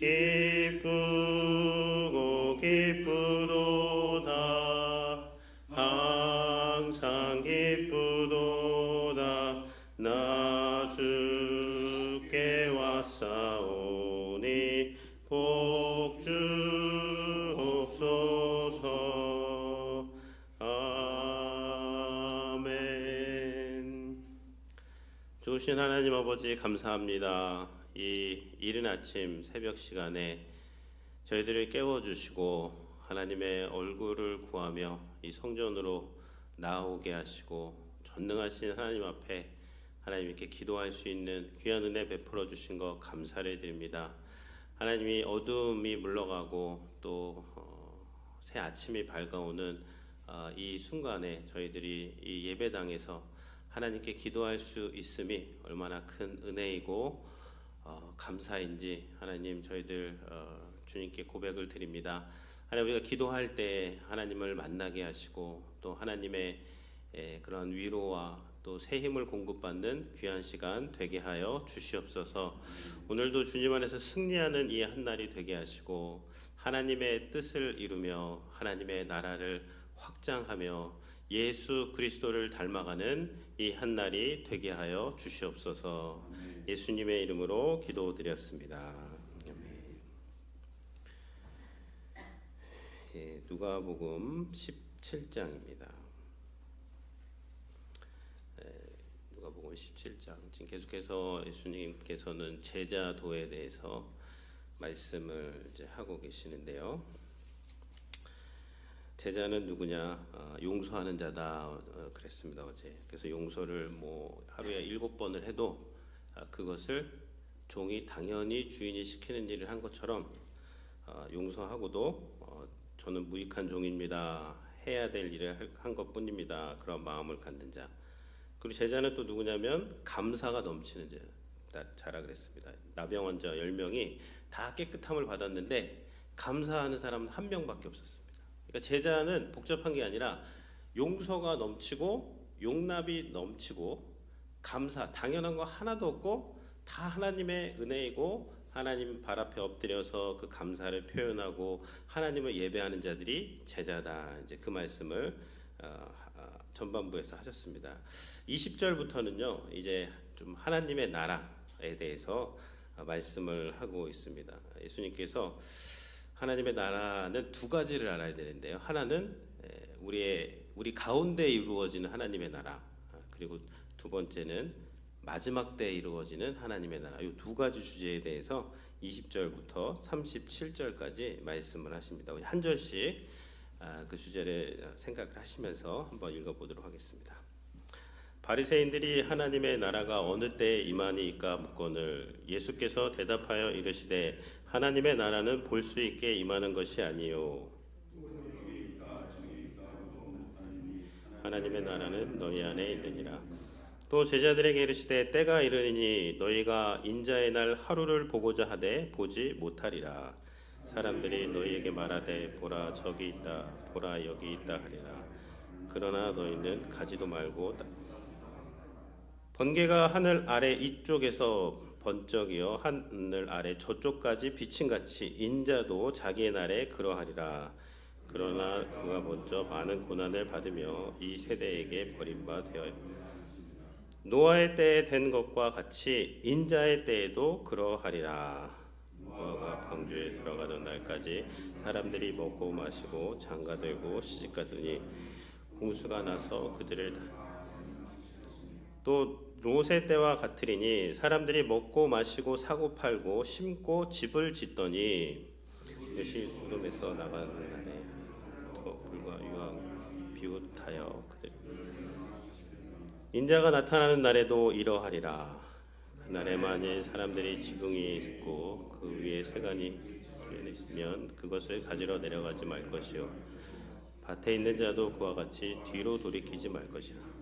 기쁘고 기쁘도다 항상 기쁘도다 나 주께 왔사오니 복주옵소서. 아멘. 좋으신 하나님 아버지 감사합니다. 이 이른 아침 새벽 시간에 저희들을 깨워 주시고 하나님의 얼굴을 구하며 이 성전으로 나오게 하시고 전능하신 하나님 앞에 하나님께 기도할 수 있는 귀한 은혜 베풀어 주신 것 감사를 드립니다. 하나님이 어둠이 물러가고 또 새 아침이 밝아오는 아, 이 순간에 저희들이 이 예배당에서 하나님께 기도할 수 있음이 얼마나 큰 은혜이고 어, 감사인지 하나님 저희들 어, 주님께 고백을 드립니다. 하나님 우리가 기도할 때 하나님을 만나게 하시고 또 하나님의 에, 그런 위로와 또 새 힘을 공급받는 귀한 시간 되게 하여 주시옵소서. 오늘도 주님 안에서 승리하는 이 한 날이 되게 하시고 하나님의 뜻을 이루며 하나님의 나라를 확장하며 예수 그리스도를 닮아가는 이 한 날이 되게 하여 주시옵소서. 예수님의 이름으로 기도드렸습니다. 예, 누가복음 17장입니다. 누가복음 17장 지금 계속해서 예수님께서는 제자도에 대해서 말씀을 이제 하고 계시는데요. 제자는 누구냐? 아, 용서하는 자다 어, 그랬습니다 어제. 그래서 용서를 뭐 하루에 일곱 번을 해도 아, 그것을 종이 당연히 주인이 시키는 일을 한 것처럼 아, 용서하고도 어, 저는 무익한 종입니다. 해야 될 일을 할- 한 것뿐입니다. 그런 마음을 갖는 자. 그리고 제자는 또 누구냐면 감사가 넘치는 자. 다- 자라 그랬습니다. 나병원자 10명이 다 깨끗함을 받았는데 감사하는 사람은 한 명밖에 없었습니다. 그러니까 제자는 복잡한 게 아니라 용서가 넘치고 용납이 넘치고 감사 당연한 거 하나도 없고 다 하나님의 은혜이고 하나님 발 앞에 엎드려서 그 감사를 표현하고 하나님을 예배하는 자들이 제자다. 이제 그 말씀을 어, 아, 전반부에서 하셨습니다. 20절부터는요. 이제 좀 하나님의 나라에 대해서 어, 말씀을 하고 있습니다. 예수님께서 하나님의 나라는 두 가지를 알아야 되는데요. 하나는 에, 우리의 우리 가운데 이루어지는 하나님의 나라. 아, 그리고 두 번째는 마지막 때에 이루어지는 하나님의 나라. 이 두 가지 주제에 대해서 20절부터 37절까지 말씀을 하십니다. 한 절씩 아, 그 주제를 생각을 하시면서 한번 읽어보도록 하겠습니다. 바리새인들이 하나님의 나라가 어느 때에 임하니까 묻거늘 예수께서 대답하여 이르시되 하나님의 나라는 볼 수 있게 임하는 것이 아니요 하나님의 나라는 너희 안에 있느니라 또 제자들에게 이르시되 때가 이르니 너희가 인자의 날 하루를 보고자 하되 보지 못하리라 사람들이 너희에게 말하되 보라 저기 있다 보라 여기 있다 하리라 그러나 너희는 가지도 말고 번개가 하늘 아래 이쪽에서 번쩍이어 하늘 아래 저쪽까지 비친 같이 인자도 자기의 날에 그러하리라. 그러나 그가 먼저 많은 고난을 받으며 이 세대에게 버림받되어 노아의 때에 된 것과 같이 인자의 때에도 그러하리라. 노아가 방주에 들어가던 날까지 사람들이 먹고 마시고 장가들고 시집가더니 홍수가 나서 그들을 다또 롯의 때와 같으리니 사람들이 먹고 마시고 사고 팔고 심고 집을 짓더니 요시 소돔에서 나가는 날에 더 불과 유황 비웃하여 인자가 나타나는 날에도 이러하리라 그날에 만일 사람들이 지붕이 있고 그 위에 세간이 있으면 그것을 가지러 내려가지 말 것이요 밭에 있는 자도 그와 같이 뒤로 돌이키지 말 것이라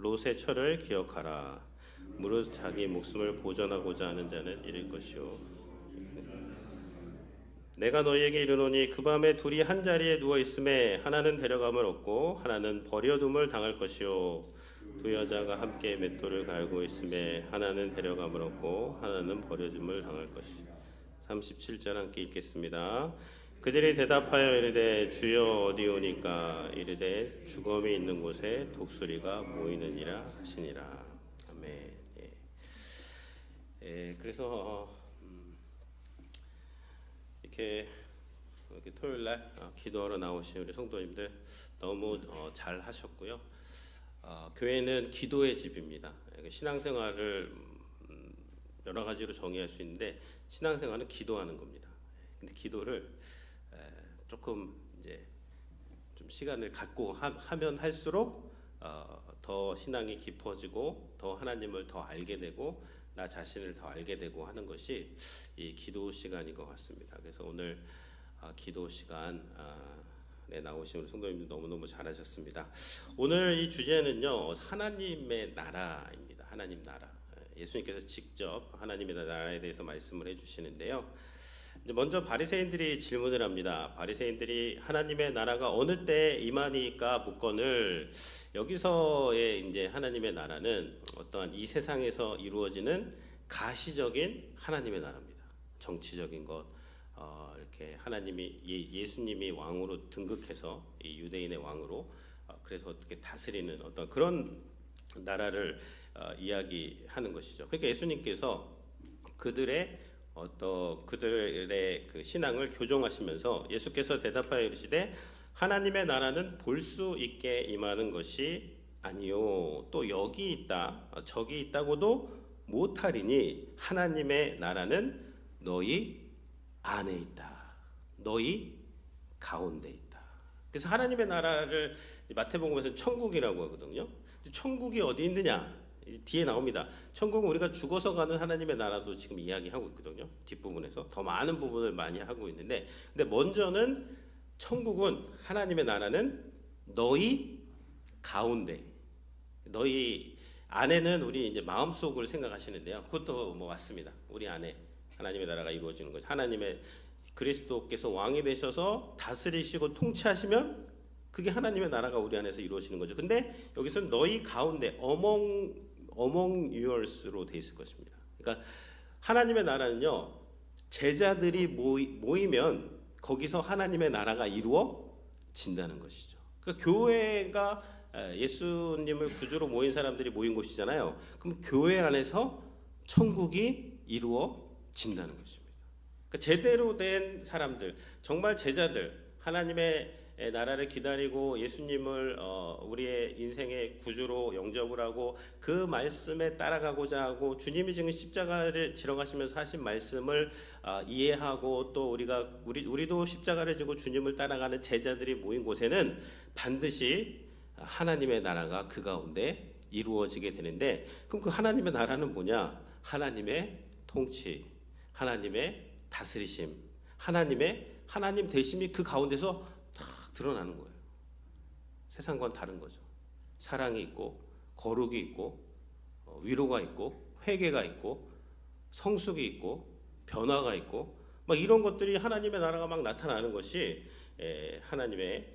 롯의 철을 기억하라. 무릇 자기 목숨을 보전하고자 하는 자는 잃을 것이요. 내가 너희에게 이르노니 그 밤에 둘이 한 자리에 누워 있음에 하나는 데려감을 얻고 하나는 버려둠을 당할 것이요. 두 여자가 함께 맷돌을 갈고 있음에 하나는 데려감을 얻고 하나는 버려둠을 당할 것이. 37절 함께 읽겠습니다. 그들이 대답하여 이르되 주여 어디 오니까 이르되 죽음이 있는 곳에 독수리가 모이느니라 하시니라. 아멘. 예. 예, 그래서 어, 음, 이렇게 이렇게 토요일 날 어, 기도하러 나오신 우리 성도님들 너무 어, 잘 하셨고요. 어, 교회는 기도의 집입니다. 예, 신앙생활을 음, 여러 가지로 정의할 수 있는데 신앙생활은 기도하는 겁니다. 근데 기도를 에, 조금 이제 좀 시간을 갖고 하, 면 할수록 어, 더 신앙이 깊어지고 더 하나님을 더 알게 되고 나 자신을 더 알게 되고 하는 것이 이 기도 시간인 것 같습니다. 그래서 오늘 아, 기도 시간 아, 네, 나오신 우리 성도님들 너무너무 잘하셨습니다. 오늘 이 주제는요 하나님의 나라입니다. 하나님 나라. 예수님께서 직접 하나님의 나라에 대해서 말씀을 해주시는데요. 먼저 바리새인들이 질문을 합니다. 바리새인들이 하나님의 나라가 어느 때 임하니까 묻건을 여기서의 이제 하나님의 나라는 어떠한 이 세상에서 이루어지는 가시적인 하나님의 나라입니다. 정치적인 것, 어, 이렇게 하나님이 예, 예수님이 왕으로 등극해서 이 유대인의 왕으로 어, 그래서 어떻게 다스리는 어떤 그런 나라를 어, 이야기하는 것이죠. 그러니까 예수님께서 그들의 어떤 그들의 그 신앙을 교정하시면서 예수께서 대답하여 이르시되 하나님의 나라는 볼 수 있게 임하는 것이 아니요 또 여기 있다 어, 저기 있다고도 못하리니 하나님의 나라는 너희 안에 있다 너희 가운데 있다 그래서 하나님의 나라를 마태복음에서 천국이라고 하거든요 천국이 어디 있느냐 뒤에 나옵니다. 천국은 우리가 죽어서 가는 하나님의 나라도 지금 이야기하고 있거든요. 뒷부분에서 더 많은 부분을 많이 하고 있는데 근데 먼저는 천국은 하나님의 나라는 너희 가운데 너희 안에는 우리 이제 마음속을 생각하시는데요. 그것도 뭐 맞습니다. 우리 안에 하나님의 나라가 이루어지는 거죠. 하나님의 그리스도께서 왕이 되셔서 다스리시고 통치하시면 그게 하나님의 나라가 우리 안에서 이루어지는 거죠. 근데 여기서는 너희 가운데 among among yours로 돼 있을 것입니다. 그러니까 하나님의 나라는요 제자들이 모이, 모이면 거기서 하나님의 나라가 이루어진다는 것이죠. 그러니까 교회가 예수님을 구주로 모인 사람들이 모인 곳이잖아요. 그럼 교회 안에서 천국이 이루어진다는 것입니다. 그러니까 제대로 된 사람들, 정말 제자들, 하나님의 나라를 기다리고 예수님을 어, 우리의 인생의 구주로 영접을 하고 그 말씀에 따라가고자 하고 주님이 지금 십자가를 지러 가시면서 하신 말씀을 어, 이해하고 또 우리가 우리 우리도 십자가를 지고 주님을 따라가는 제자들이 모인 곳에는 반드시 하나님의 나라가 그 가운데 이루어지게 되는데 그럼 그 하나님의 나라는 뭐냐? 하나님의 통치, 하나님의 다스리심, 하나님의 하나님 대심이 그 가운데서 드러나는 거예요. 세상과는 다른 거죠. 사랑이 있고 거룩이 있고 어, 위로가 있고 회개가 있고 성숙이 있고 변화가 있고 막 이런 것들이 하나님의 나라가 막 나타나는 것이 하나님의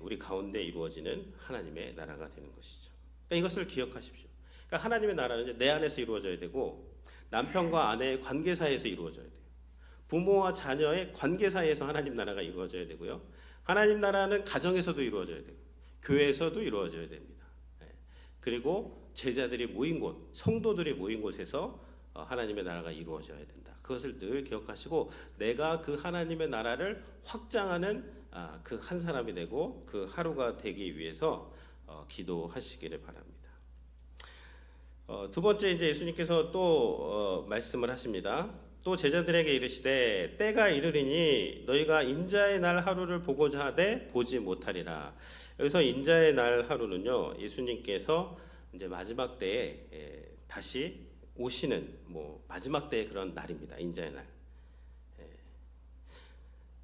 우리 가운데 이루어지는 하나님의 나라가 되는 것이죠. 그러니까 이것을 기억하십시오. 그러니까 하나님의 나라는 내 안에서 이루어져야 되고 남편과 아내의 관계 사이에서 이루어져야 돼요. 부모와 자녀의 관계 사이에서 하나님 나라가 이루어져야 되고요. 하나님 나라는 가정에서도 이루어져야 되고 교회에서도 이루어져야 됩니다. 예. 그리고 제자들이 모인 곳, 성도들이 모인 곳에서 어, 하나님의 나라가 이루어져야 된다. 그것을 늘 기억하시고 내가 그 하나님의 나라를 확장하는 아, 그한 사람이 되고 그 하루가 되기 위해서 어, 기도하시기를 바랍니다. 어, 두 번째 이제 예수님께서 또 말씀을 하십니다. 또 제자들에게 이르시되 때가 이르리니 너희가 인자의 날 하루를 보고자 하되 보지 못하리라. 여기서 인자의 날 하루는요 예수님께서 이제 마지막 때에 다시 오시는 뭐 마지막 때의 그런 날입니다. 인자의 날.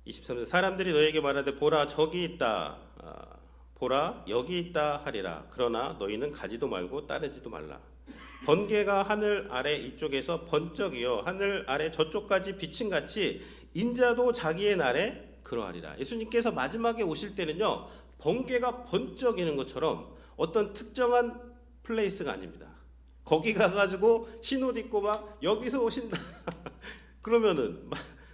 23절 사람들이 너에게 말하되 보라 저기 있다 아, 보라 여기 있다 하리라 그러나 너희는 가지도 말고 따르지도 말라 번개가 하늘 아래 이쪽에서 번쩍이어 하늘 아래 저쪽까지 비친 같이 인자도 자기의 날에 그러하리라. 예수님께서 마지막에 오실 때는요. 번개가 번쩍이는 것처럼 어떤 특정한 플레이스가 아닙니다. 거기 가가지고 신옷 입고 막 여기서 오신다. 그러면은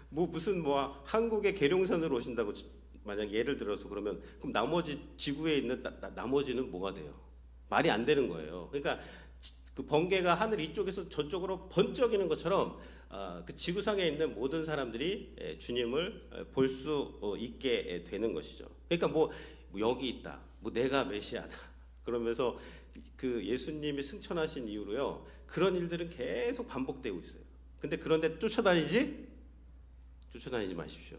뭐 무슨 뭐 한국의 계룡산으로 오신다고 지- 만약 예를 들어서 그러면 그럼 나머지 지구에 있는 나, 나, 나머지는 뭐가 돼요? 말이 안 되는 거예요. 그러니까 지- 그 번개가 하늘 이쪽에서 저쪽으로 번쩍이는 것처럼 아, 그 지구상에 있는 모든 사람들이 예, 주님을 볼 수 있게 예, 되는 것이죠. 그러니까 뭐, 뭐 여기 있다, 뭐 내가 메시아다. 그러면서 그 예수님이 승천하신 이후로요 그런 일들은 계속 반복되고 있어요. 근데 그런데 쫓아다니지? 쫓아다니지 마십시오.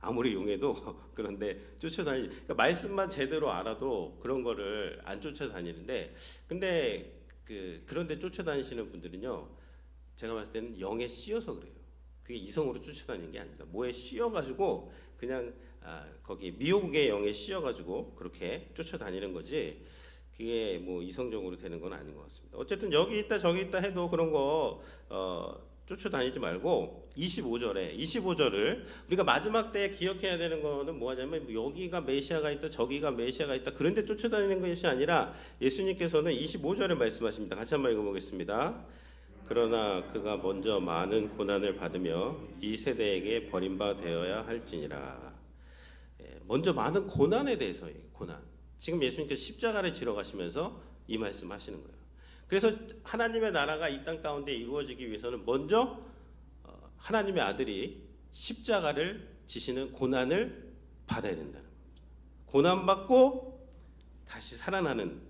아무리 용해도 그런데 쫓아다니. 그러니까 말씀만 제대로 알아도 그런 거를 안 쫓아다니는데, 근데 그 그런데 쫓아다니시는 분들은요, 제가 봤을 때는 영에 씌어서 그래요. 그게 이성으로 쫓아다니는 게 아닙니다. 뭐에 씌어가지고 그냥 아, 거기 미혹의 영에 씌어가지고 그렇게 쫓아다니는 거지. 그게 뭐 이성적으로 되는 건 아닌 것 같습니다. 어쨌든 여기 있다 저기 있다 해도 그런 거 어, 쫓아다니지 말고 25절에 25절을 우리가 마지막 때에 기억해야 되는 거는 뭐냐면 뭐 여기가 메시아가 있다 저기가 메시아가 있다 그런데 쫓아다니는 것이 아니라 예수님께서는 25절에 말씀하십니다. 같이 한번 읽어보겠습니다. 그러나 그가 먼저 많은 고난을 받으며 이 세대에게 버림바 되어야 할지니라. 예, 먼저 많은 고난에 대해서 고난. 지금 예수님께서 십자가를 지러 가시면서 이 말씀하시는 거예요. 그래서 하나님의 나라가 이 땅 가운데 이루어지기 위해서는 먼저 어, 하나님의 아들이 십자가를 지시는 고난을 받아야 된다는 겁니다. 고난 받고 다시 살아나는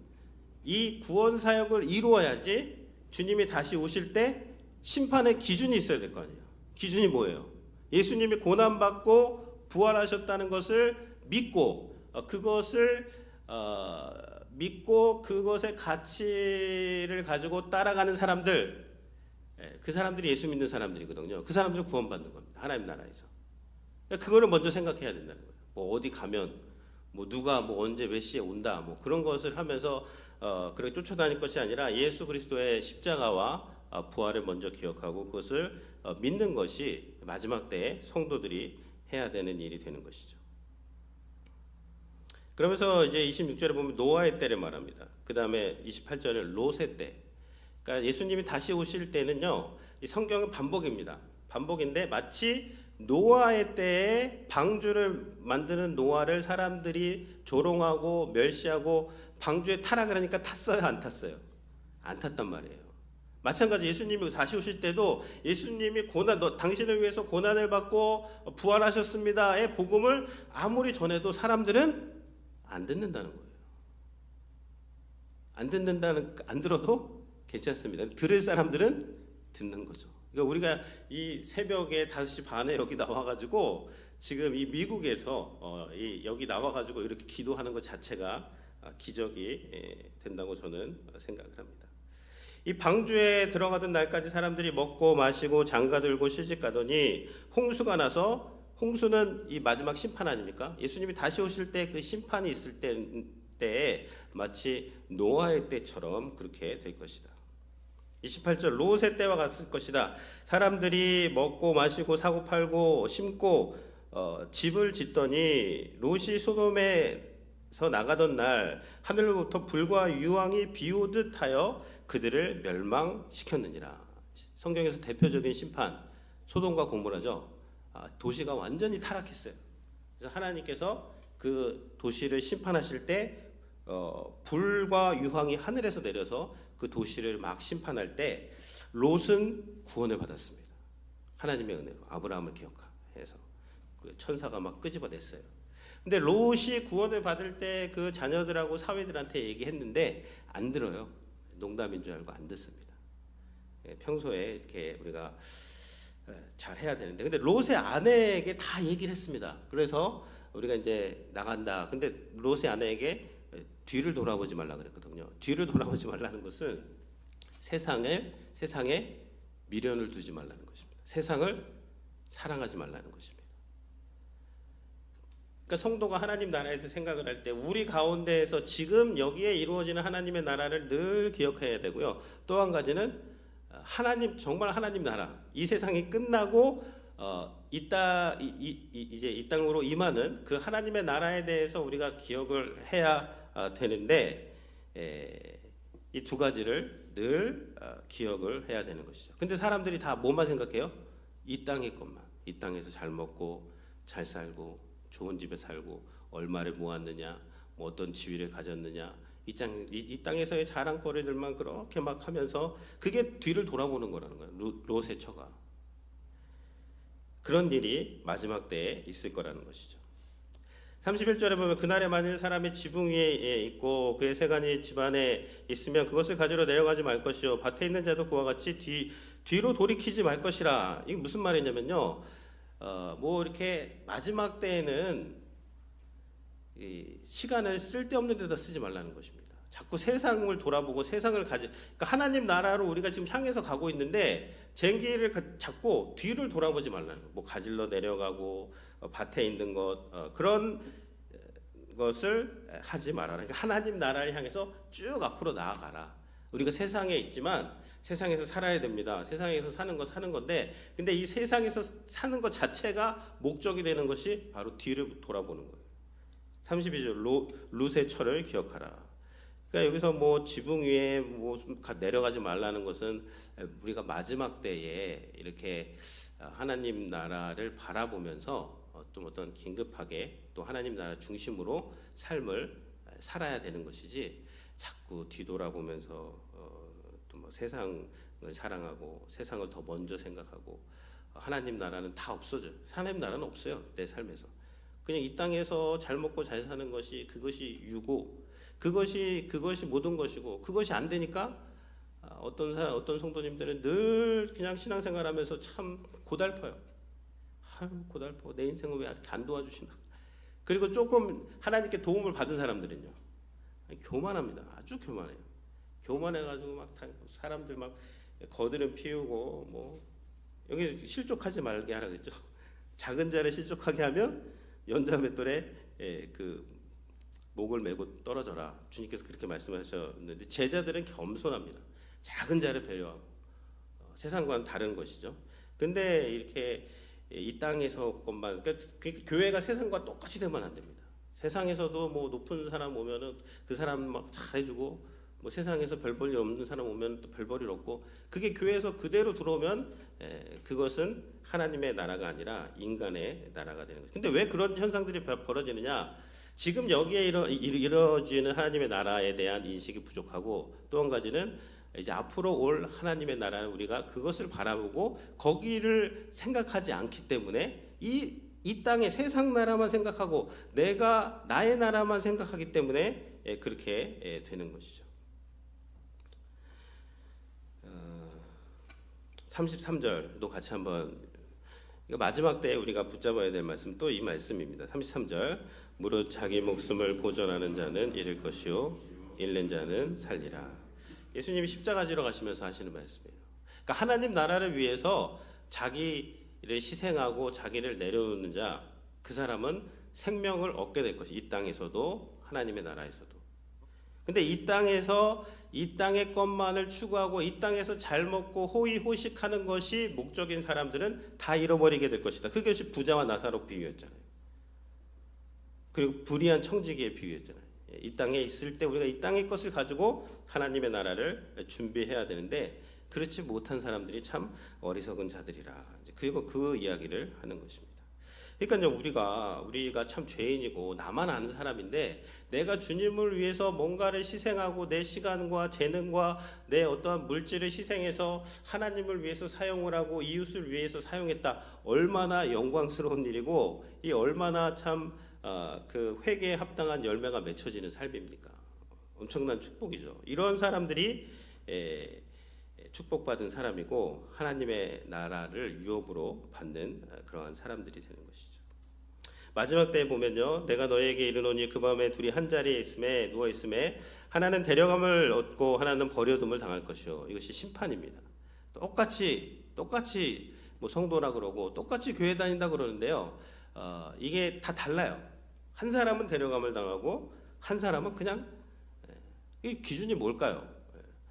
이 구원 사역을 이루어야지 주님이 다시 오실 때 심판의 기준이 있어야 될 거 아니에요. 기준이 뭐예요? 예수님이 고난 받고 부활하셨다는 것을 믿고 어, 그것을 어, 믿고 그것의 가치를 가지고 따라가는 사람들 예, 그 사람들이 예수 믿는 사람들이거든요. 그 사람들은 구원받는 겁니다. 하나님 나라에서. 그러니까 그거를 먼저 생각해야 된다는 거예요. 뭐 어디 가면 뭐 누가 뭐 언제 몇 시에 온다 뭐 그런 것을 하면서 어 그렇게 쫓아다닐 것이 아니라 예수 그리스도의 십자가와 어, 부활을 먼저 기억하고 그것을 어, 믿는 것이 마지막 때에 성도들이 해야 되는 일이 되는 것이죠. 그러면서 이제 26절에 보면 노아의 때를 말합니다. 그 다음에 28절에 롯의 때. 그러니까 예수님이 다시 오실 때는요, 이 성경은 반복입니다. 반복인데 마치 노아의 때에 방주를 만드는 노아를 사람들이 조롱하고 멸시하고 방주에 타라 그러니까 탔어요, 안 탔어요? 안 탔단 말이에요. 마찬가지 예수님이 다시 오실 때도 예수님이 고난, 너, 당신을 위해서 고난을 받고 부활하셨습니다의 복음을 아무리 전해도 사람들은 안 듣는다는 거예요. 안 듣는다는 안 들어도 괜찮습니다. 들을 사람들은 듣는 거죠. 그러니까 우리가 이 새벽에 5시 반에 여기 나와가지고 지금 이 미국에서 어, 이 여기 나와가지고 이렇게 기도하는 것 자체가 아, 기적이 예, 된다고 저는 생각을 합니다. 이 방주에 들어가던 날까지 사람들이 먹고 마시고 장가 들고 시집 가더니 홍수가 나서 홍수는 이 마지막 심판 아닙니까? 예수님이 다시 오실 때 그 심판이 있을 때, 때에 마치 노아의 때처럼 그렇게 될 것이다. 28절 롯의 때와 같을 것이다. 사람들이 먹고 마시고 사고 팔고 심고 어, 집을 짓더니 롯이 소돔에서 나가던 날 하늘로부터 불과 유황이 비오듯 하여 그들을 멸망시켰느니라. 성경에서 대표적인 심판 소돔과 고모라죠. 아, 도시가 완전히 타락했어요. 그래서 하나님께서 그 도시를 심판하실 때 어, 불과 유황이 하늘에서 내려서 그 도시를 막 심판할 때 롯은 구원을 받았습니다. 하나님의 은혜로 아브라함을 기억해서 그 천사가 막 끄집어냈어요. 근데 롯이 구원을 받을 때 그 자녀들하고 사위들한테 얘기했는데 안 들어요. 농담인 줄 알고 안 듣습니다. 예, 평소에 이렇게 우리가 예, 잘 해야 되는데 근데 롯의 아내에게 다 얘기를 했습니다. 그래서 우리가 이제 나간다. 근데 롯의 아내에게 뒤를 돌아보지 말라 그랬거든요. 뒤를 돌아보지 말라는 것은 세상에 세상에 미련을 두지 말라는 것입니다. 세상을 사랑하지 말라는 것입니다. 그러니까 성도가 하나님 나라에서 생각을 할 때 우리 가운데에서 지금 여기에 이루어지는 하나님의 나라를 늘 기억해야 되고요. 또 한 가지는 하나님 정말 하나님 나라 이 세상이 끝나고 어, 이따 이, 이, 이- 이제 이 땅으로 임하는 그 하나님의 나라에 대해서 우리가 기억을 해야 어, 되는데 이 두 가지를 늘 어, 기억을 해야 되는 것이죠. 근데 사람들이 다 뭐만 생각해요? 이 땅의 것만. 이 땅에서 잘 먹고 잘 살고 좋은 집에 살고 얼마를 모았느냐, 뭐 어떤 지위를 가졌느냐, 이, 땅에서의 자랑거리들만 그렇게 막 하면서 그게 뒤를 돌아보는 거라는 거예요. 루- 롯의 처가. 그런 일이 마지막 때에 있을 거라는 것이죠. 31절에 보면 그날에 만일 사람이 지붕 위에 예, 있고 그의 세간이 집안에 있으면 그것을 가지러 내려가지 말 것이요 밭에 있는 자도 그와 같이 뒤 뒤로 돌이키지 말 것이라 이게 무슨 말이냐면요 어 뭐 이렇게 마지막 때에는 이 시간을 쓸데없는 데다 쓰지 말라는 것입니다. 자꾸 세상을 돌아보고 세상을 가지 그러니까 하나님 나라로 우리가 지금 향해서 가고 있는데 쟁기를 가- 잡고 뒤를 돌아보지 말라는 거예요. 뭐 가질러 내려가고 어, 밭에 있는 것 어, 그런 것을 하지 말아라. 그러니까 하나님 나라를 향해서 쭉 앞으로 나아가라. 우리가 세상에 있지만 세상에서 살아야 됩니다. 세상에서 사는 거 사는 건데 근데 이 세상에서 사는 것 자체가 목적이 되는 것이 바로 뒤를 돌아보는 거예요. 32절 루, 룻의 철을 기억하라. 그러니까 여기서 뭐 지붕 위에 뭐 가- 내려가지 말라는 것은 우리가 마지막 때에 이렇게 하나님 나라를 바라보면서 어떤 어떤 긴급하게 또 하나님 나라 중심으로 삶을 살아야 되는 것이지 자꾸 뒤돌아보면서 어, 또뭐 세상을 사랑하고 세상을 더 먼저 생각하고 하나님 나라는 다 없어져요. 하나님 나라는 없어요. 내 삶에서. 그냥 이 땅에서 잘 먹고 잘 사는 것이 그것이 유고 그것이 그것이 모든 것이고 그것이 안 되니까 아, 어떤 사 어떤 성도님들은 늘 그냥 신앙생활하면서 참 고달퍼요. 아유 고달퍼 내 인생을 왜안 도와주시나. 그리고 조금 하나님께 도움을 받은 사람들은요 교만합니다. 아주 교만해요. 교만해가지고 막 다- 사람들 막 거드름 피우고 뭐 여기 실족하지 말게 하라 그랬죠. 작은 자를 실족하게 하면 연자 맷돌에 예, 그 목을 메고 떨어져라. 주님께서 그렇게 말씀하셨는데 제자들은 겸손합니다. 작은 자를 배려하고 어, 세상과는 다른 것이죠. 근데 이렇게 이 땅에서 것만 그러니까 그 교회가 세상과 똑같이 되면 안 됩니다. 세상에서도 뭐 높은 사람 오면은 그 사람 막 잘해주고 뭐 세상에서 별 볼 일 없는 사람 오면 또 별볼일 없고 그게 교회에서 그대로 들어오면 에, 그것은 하나님의 나라가 아니라 인간의 나라가 되는 거죠. 근데 왜 그런 현상들이 벌- 벌어지느냐? 지금 여기에 이루, 이루- 이루어지는 하나님의 나라에 대한 인식이 부족하고 또 한 가지는 이제 앞으로 올 하나님의 나라는 우리가 그것을 바라보고 거기를 생각하지 않기 때문에 이, 이 땅의 세상 나라만 생각하고 내가 나의 나라만 생각하기 때문에 예, 그렇게 예, 되는 것이죠. 어, 33절도 같이 한번 마지막 때에 우리가 붙잡아야 될 말씀 또 이 말씀입니다. 33절 무릇 자기 목숨을 보존하는 자는 잃을 것이요 잃는 자는 살리라. 예수님이 십자가 지러 가시면서 하시는 말씀이에요. 그러니까 하나님 나라를 위해서 자기를 희생하고 자기를 내려놓는 자 그 사람은 생명을 얻게 될 것이 이 땅에서도 하나님의 나라에서도. 근데 이 땅에서 이 땅의 것만을 추구하고 이 땅에서 잘 먹고 호의 호식하는 것이 목적인 사람들은 다 잃어버리게 될 것이다. 그것이 부자와 나사로 비유였잖아요. 그리고 불의한 청지기의 비유였잖아요. 예, 이 땅에 있을 때 우리가 이 땅의 것을 가지고 하나님의 나라를 준비해야 되는데 그렇지 못한 사람들이 참 어리석은 자들이라. 그리고 그 이야기를 하는 것입니다. 그러니까 우리가 우리가 참 죄인이고 나만 아는 사람인데 내가 주님을 위해서 뭔가를 희생하고 내 시간과 재능과 내 어떠한 물질을 희생해서 하나님을 위해서 사용을 하고 이웃을 위해서 사용했다. 얼마나 영광스러운 일이고 이 얼마나 참 어, 그 회개에 합당한 열매가 맺혀지는 삶입니까? 엄청난 축복이죠. 이런 사람들이 에, 축복받은 사람이고 하나님의 나라를 유업으로 받는 어, 그러한 사람들이 되는 것이죠. 마지막 때에 보면요, 내가 너에게 이르노니 그 밤에 둘이 한 자리에 있음에 누워 있음에 하나는 데려감을 얻고 하나는 버려둠을 당할 것이요. 이것이 심판입니다. 똑같이 똑같이 뭐 성도라 그러고 똑같이 교회 다닌다 그러는데요. 어, 이게 다 달라요. 한 사람은 데려감을 당하고 한 사람은 그냥 예, 이 기준이 뭘까요?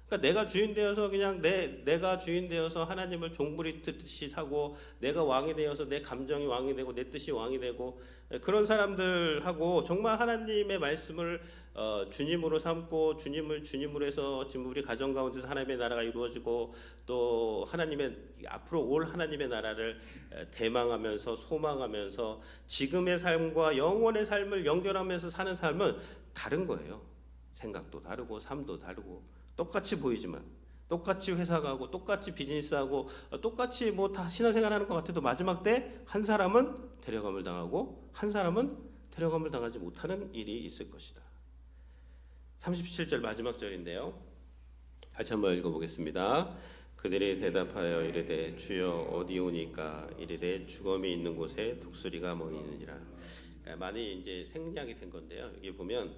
예, 그러니까 내가 주인 되어서 그냥 내 내가 주인 되어서 하나님을 종부리듯이 하고 내가 왕이 되어서 내 감정이 왕이 되고 내 뜻이 왕이 되고 예, 그런 사람들하고 정말 하나님의 말씀을 어, 주님으로 삼고 주님을 주님으로 해서 지금 우리 가정 가운데서 하나님의 나라가 이루어지고 또 하나님의 앞으로 올 하나님의 나라를 에, 대망하면서 소망하면서 지금의 삶과 영원의 삶을 연결하면서 사는 삶은 다른 거예요. 생각도 다르고 삶도 다르고 똑같이 보이지만 똑같이 회사 가고 똑같이 비즈니스 하고 어, 똑같이 뭐 다 신앙생활 하는 것 같아도 마지막 때 한 사람은 데려감을 당하고 한 사람은 데려감을 당하지 못하는 일이 있을 것이다. 37절 마지막 절인데요. 다시 한번 읽어보겠습니다. 그들이 대답하여 이르되 주여 어디 오니까 이르되 죽음이 있는 곳에 독수리가 모이느니라. 그러니까 많이 이제 생략이 된 건데요. 여기 보면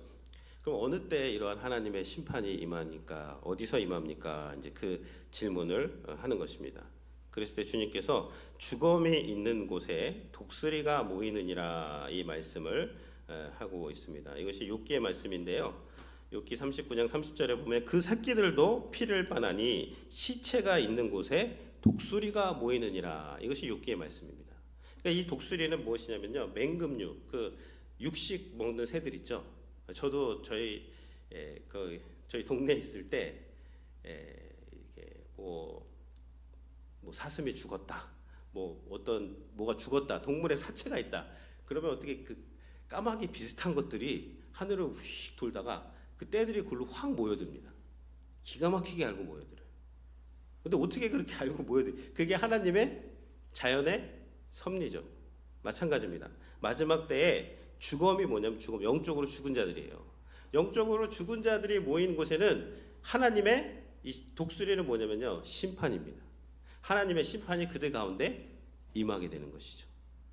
그럼 어느 때 이러한 하나님의 심판이 임하니까 어디서 임합니까? 이제 그 질문을 어, 하는 것입니다. 그랬을 때 주님께서 죽음이 있는 곳에 독수리가 모이느니라 이 말씀을 어, 하고 있습니다. 이것이 욥기의 말씀인데요. 욥기 39장 30절에 보면 그 새끼들도 피를 빠나니 시체가 있는 곳에 독수리가 모이느니라. 이것이 욥기의 말씀입니다. 그러니까 이 독수리는 무엇이냐면요. 맹금류, 그 육식 먹는 새들 있죠. 저도 저희 에, 그 저희 동네에 있을 때 에, 이게 뭐, 뭐 사슴이 죽었다, 뭐 어떤 뭐가 죽었다, 동물의 사체가 있다. 그러면 어떻게 그 까마귀 비슷한 것들이 하늘을 휙 돌다가 그 떼들이 글로 확 모여듭니다. 기가 막히게 알고 모여들어요. 근데 어떻게 그렇게 알고 모여들? 그게 하나님의 자연의 섭리죠. 마찬가지입니다. 마지막 때에 죽음이 뭐냐면 죽음 영적으로 죽은 자들이에요. 영적으로 죽은 자들이 모인 곳에는 하나님의 이 독수리는 뭐냐면요 심판입니다. 하나님의 심판이 그들 가운데 임하게 되는 것이죠.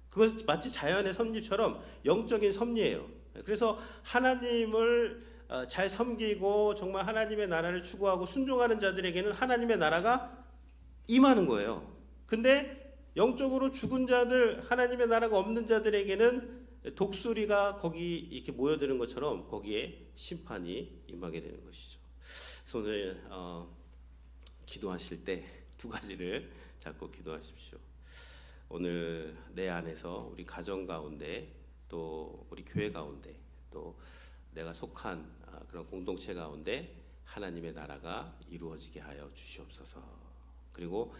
그것 마치 자연의 섭리처럼 영적인 섭리예요. 그래서 하나님을 어, 잘 섬기고 정말 하나님의 나라를 추구하고 순종하는 자들에게는 하나님의 나라가 임하는 거예요. 근데 영적으로 죽은 자들, 하나님의 나라가 없는 자들에게는 독수리가 거기 이렇게 모여드는 것처럼 거기에 심판이 임하게 되는 것이죠. 그래서 오늘 어, 기도하실 때 두 가지를 잡고 기도하십시오. 오늘 내 안에서 우리 가정 가운데 또 우리 교회 가운데 또 내가 속한 아, 그런 공동체 가운데 하나님의 나라가 이루어지게 하여 주시옵소서. 그리고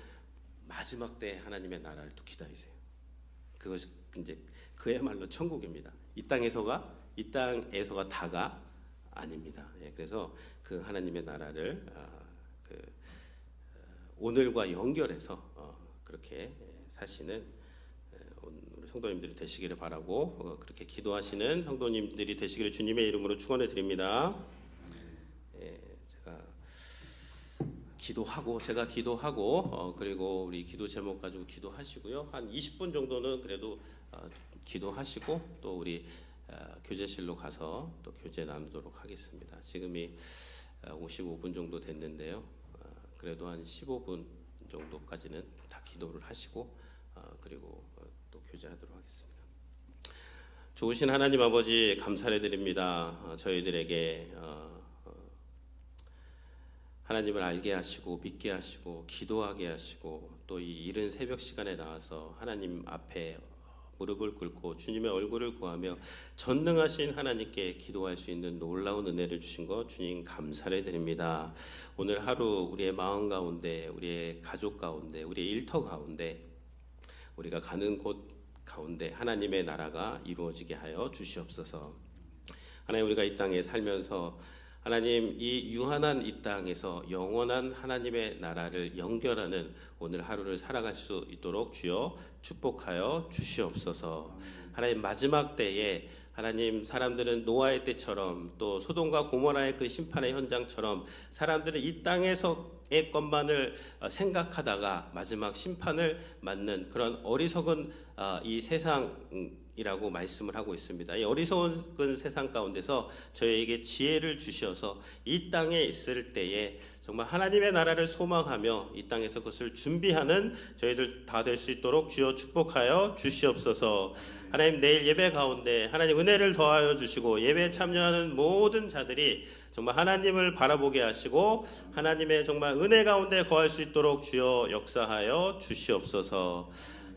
마지막 때 하나님의 나라를 또 기다리세요. 그것 이 이제 그야말로 천국입니다. 이 땅에서가 이 땅에서가 다가 아닙니다. 예, 그래서 그 하나님의 나라를 아, 그 어, 오늘과 연결해서 어, 그렇게 사시는 에, 온- 우리 성도님들이 되시기를 바라고 어, 그렇게 기도하시는 성도님들이 되시기를 주님의 이름으로 축원해 드립니다. 예, 제가 기도하고 제가 기도하고 어, 그리고 우리 기도 제목 가지고 기도하시고요. 한 20분 정도는 그래도 어, 기도하시고 또 우리 어, 교제실로 가서 또 교제 나누도록 하겠습니다. 지금이 어, 55분 정도 됐는데요. 어, 그래도 한 15분 정도까지는 다 기도를 하시고 어, 그리고 어, 또 교제하도록 하겠습니다. 좋으신 하나님 아버지 감사를 드립니다. 어, 저희들에게 어, 어, 하나님을 알게 하시고 믿게 하시고 기도하게 하시고 또 이 이른 새벽 시간에 나와서 하나님 앞에 무릎을 꿇고 주님의 얼굴을 구하며 전능하신 하나님께 기도할 수 있는 놀라운 은혜를 주신 것 주님 감사를 드립니다. 오늘 하루 우리의 마음 가운데 우리의 가족 가운데 우리의 일터 가운데 우리가 가는 곳 가운데 하나님의 나라가 이루어지게 하여 주시옵소서. 하나님 우리가 이 땅에 살면서 하나님 이 유한한 이 땅에서 영원한 하나님의 나라를 연결하는 오늘 하루를 살아갈 수 있도록 주여 축복하여 주시옵소서. 하나님 마지막 때에 하나님 사람들은 노아의 때처럼 또 소돔과 고모라의 그 심판의 현장처럼 사람들은 이 땅에서의 것만을 어, 생각하다가 마지막 심판을 맞는 그런 어리석은 어, 이 세상 이라고 말씀을 하고 있습니다. 이 어리석은 세상 가운데서 저희에게 지혜를 주셔서 이 땅에 있을 때에 정말 하나님의 나라를 소망하며 이 땅에서 그것을 준비하는 저희들 다 될 수 있도록 주여 축복하여 주시옵소서. 하나님 내일 예배 가운데 하나님 은혜를 더하여 주시고 예배에 참여하는 모든 자들이 정말 하나님을 바라보게 하시고 하나님의 정말 은혜 가운데 거할 수 있도록 주여 역사하여 주시옵소서.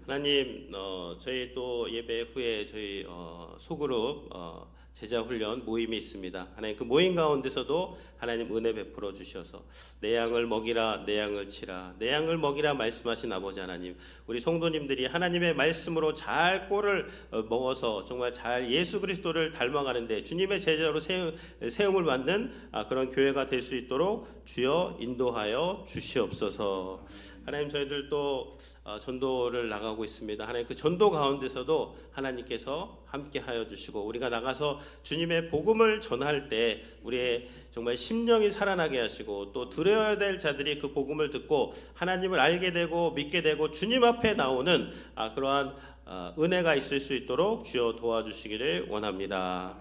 하나님 어, 저희 또 예배 후에 저희 어, 소그룹 어, 제자 훈련 모임이 있습니다. 하나님 그 모임 가운데서도 하나님 은혜 베풀어 주셔서 내 양을 먹이라 내 양을 치라 내 양을 먹이라 말씀하신 아버지 하나님 우리 성도님들이 하나님의 말씀으로 잘 꼴을 어, 먹어서 정말 잘 예수 그리스도를 닮아가는데 주님의 제자로 세움, 세움을 받는 아, 그런 교회가 될 수 있도록 주여 인도하여 주시옵소서. 하나님 저희들 또 어, 전도를 나가고 있습니다. 하나님 그 전도 가운데서도 하나님께서 함께하여 주시고 우리가 나가서 주님의 복음을 전할 때 우리의 정말 심령이 살아나게 하시고 또 들어야 될 자들이 그 복음을 듣고 하나님을 알게 되고 믿게 되고 주님 앞에 나오는 아, 그러한 아, 은혜가 있을 수 있도록 주여 도와주시기를 원합니다.